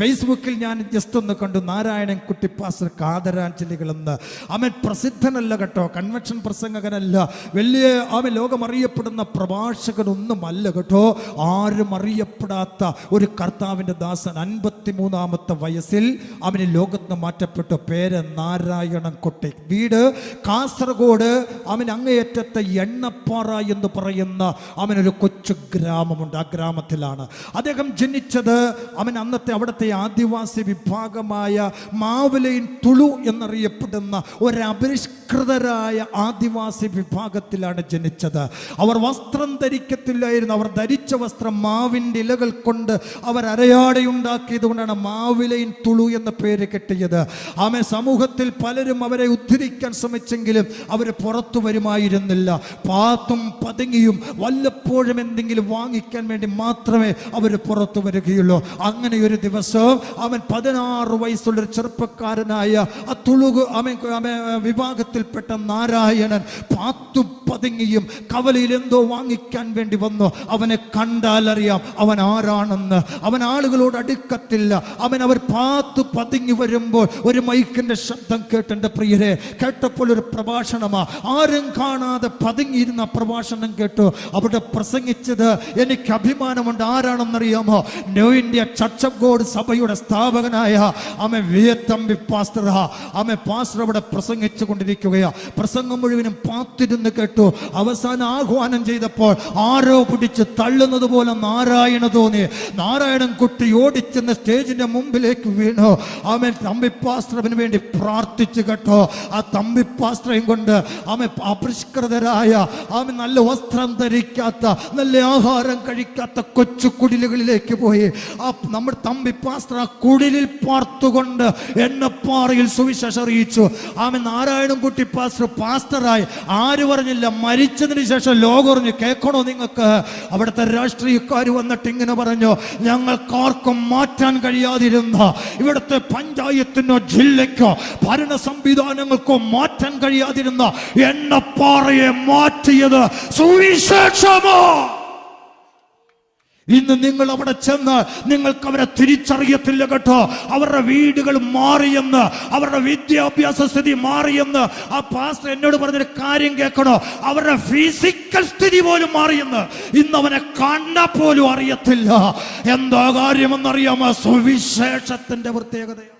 ഫേസ്ബുക്കിൽ ഞാൻ ജസ്റ്റ് ഒന്ന് കണ്ടു നാരായണൻ കുട്ടി പാസ്റ്റർ കാതരാഞ്ജലികളെന്ന് അവൻ പ്രസിദ്ധനല്ല കേട്ടോ കൺവെൻഷൻ പ്രസംഗകനല്ല. വലിയ അവൻ ലോകമറിയപ്പെടുന്ന പ്രഭാഷകനൊന്നുമല്ല കേട്ടോ. ആരും അറിയപ്പെടാത്ത ഒരു കർത്താവിന്റെ ദാസൻ അൻപത്തി മൂന്നാമത്തെ വയസ്സിൽ അവന് ലോകത്ത് മാറ്റപ്പെട്ടു. പേര് നാരായണൻ കുട്ടി. വീട് കാസർഗോഡ് അവൻ അങ്ങേയറ്റത്തെ എണ്ണപ്പാറ എന്ന് പറയുന്ന അവനൊരു കൊച്ചു ഗ്രാമമുണ്ട്. ആ ഗ്രാമത്തിലാണ്. അദ്ദേഹം ജനിച്ചത് അവൻ അന്നത്തെ അവിടുത്തെ ആദിവാസി വിഭാഗമായ മാവലയിൻ തുളു എന്നറിയപ്പെടുന്ന ഒരപരിഷ്കൃതരായ ആദിവാസി വിഭാഗത്തിലാണ് ജനിച്ചത്. അവർ വസ്ത്രം ധരിക്കത്തില്ലായിരുന്നു. അവർ ധരിച്ച വസ്ത്രം മാവിന്റെ ഇലകൾ കൊണ്ട് അവർ അരയാടയുണ്ടാക്കിയത് കൊണ്ടാണ് മാവിലയിൻ തുളു എന്ന പേര് കിട്ടിയത്. ആമേ സമൂഹത്തിൽ പലരും അവരെ ഉദ്ധരിക്കാൻ ശ്രമിച്ചെങ്കിലും അവർ പുറത്തു വരുമായിരുന്നില്ല. പാത്തും പതുങ്ങിയും വല്ലപ്പോഴും എന്തെങ്കിലും വാങ്ങിക്കാൻ വേണ്ടി മാത്രമേ അവർ പുറത്തു വരികയുള്ളൂ. അങ്ങനെ ഒരു ദിവസം അവൻ പതിനാറ് വയസ്സുള്ളൊരു ചെറുപ്പക്കാരനായ ആ തുളുകു അവൻ വിഭാഗത്തിൽപ്പെട്ട നാരായണൻ പാത്തു പതുങ്ങിയും കവലയിൽ എന്തോ വാങ്ങിക്കാൻ വേണ്ടി വന്നു. അവനെ കണ്ടാൽ അറിയാം അവൻ ആരാണെന്ന്. അവൻ ആളുകളോട് അടുക്കത്തില്ല. അവൻ അവർ പാത്തു പതുങ്ങി വരുമ്പോൾ ഒരു മൈക്കിന്റെ ശബ്ദം കേട്ടെന്റെ പ്രിയരെ. കേട്ടപ്പോൾ ഒരു പ്രഭാഷണമാ. ആരും കാണാതെ പതുങ്ങിയിരുന്ന പ്രഭാഷണം കേട്ടു. അവിടെ പ്രസംഗിച്ചത് എനിക്ക് അഭിമാനമുണ്ട്. ആരാണെന്നറിയാമോ? New India church of God സഭയുടെ സ്ഥാപകനായ അമ്മ വിയത്തമ്പി പാസ്റ്റർ അമ്മ പാസ്റ്റർ അവിടെ പ്രസംഗിച്ചു കൊണ്ടിരിക്കുകയാ. പ്രസംഗം മുഴുവനും പാത്തിരുന്ന് കേട്ടു. അവസാനം ആഹ്വാനം ചെയ്തപ്പോൾ ആരോ പിടിച്ച് തള്ളുന്നത് പോലെ നാരായണ തോന്നി. നാരായണൻ കുട്ടി ഓടിച്ചെന്ന് സ്റ്റേജിന്റെ മുമ്പിലേക്ക് വീണു. ആമെ തമ്പി പാസ്റ്ററിന് വേണ്ടി പ്രാർത്ഥിച്ചു കേട്ടോ. ആ തമ്പി പാസ്റ്ററയും കൊണ്ട് ആമെ അപരിഷ്കൃതരായ ആമെ നല്ല വസ്ത്രം ധരിക്കാത്ത നല്ല ആഹാരം കഴിക്കാത്ത കൊച്ചു കുടിലുകളിലേക്ക് പോയി. ആ നമ്മുടെ തമ്പി പാസ്റ്റർ ആ കുടിലിൽ പാർത്തുകൊണ്ട് എണ്ണപ്പാറയിൽ സുവിശേഷം അറിയിച്ചു. ആമൻ നാരായണൻകുട്ടി പാസ്റ്റർ പാസ്റ്ററായി. ആര് പറഞ്ഞില്ല മരിച്ചതിന് ശേഷം ലോകം അറിഞ്ഞു. കേൾക്കണോ നിങ്ങൾക്ക്? അവിടുത്തെ രാഷ്ട്രീയക്കാർ വന്നിട്ട് ഇങ്ങനെ പറഞ്ഞു ഞങ്ങൾക്കാർക്കും മാറ്റാൻ കഴിയാതിരുന്ന ഇവിടുത്തെ പഞ്ചായത്തിനോ ജില്ലയ്ക്കോ ഭരണ സംവിധാനങ്ങൾക്കോ മാറ്റാൻ കഴിയാതിരുന്ന എണ്ണപ്പാറയെ മാറ്റിയത് സുവിശേഷമോ. ഇന്ന് നിങ്ങൾ അവിടെ ചെന്ന് നിങ്ങൾക്ക് അവരെ തിരിച്ചറിയത്തില്ല കേട്ടോ. അവരുടെ വീടുകൾ മാറിയെന്ന് അവരുടെ വിദ്യാഭ്യാസ സ്ഥിതി മാറിയെന്ന് ആ പാസ്റ്റർ എന്നോട് പറഞ്ഞൊരു കാര്യം കേൾക്കണോ? അവരുടെ ഫിസിക്കൽ സ്ഥിതി പോലും മാറിയെന്ന് ഇന്ന് അവനെ കണ്ട പോലും അറിയത്തില്ല. എന്താ കാര്യമെന്നറിയാമോ? സുവിശേഷത്തിന്റെ പ്രത്യേകതയാണ്.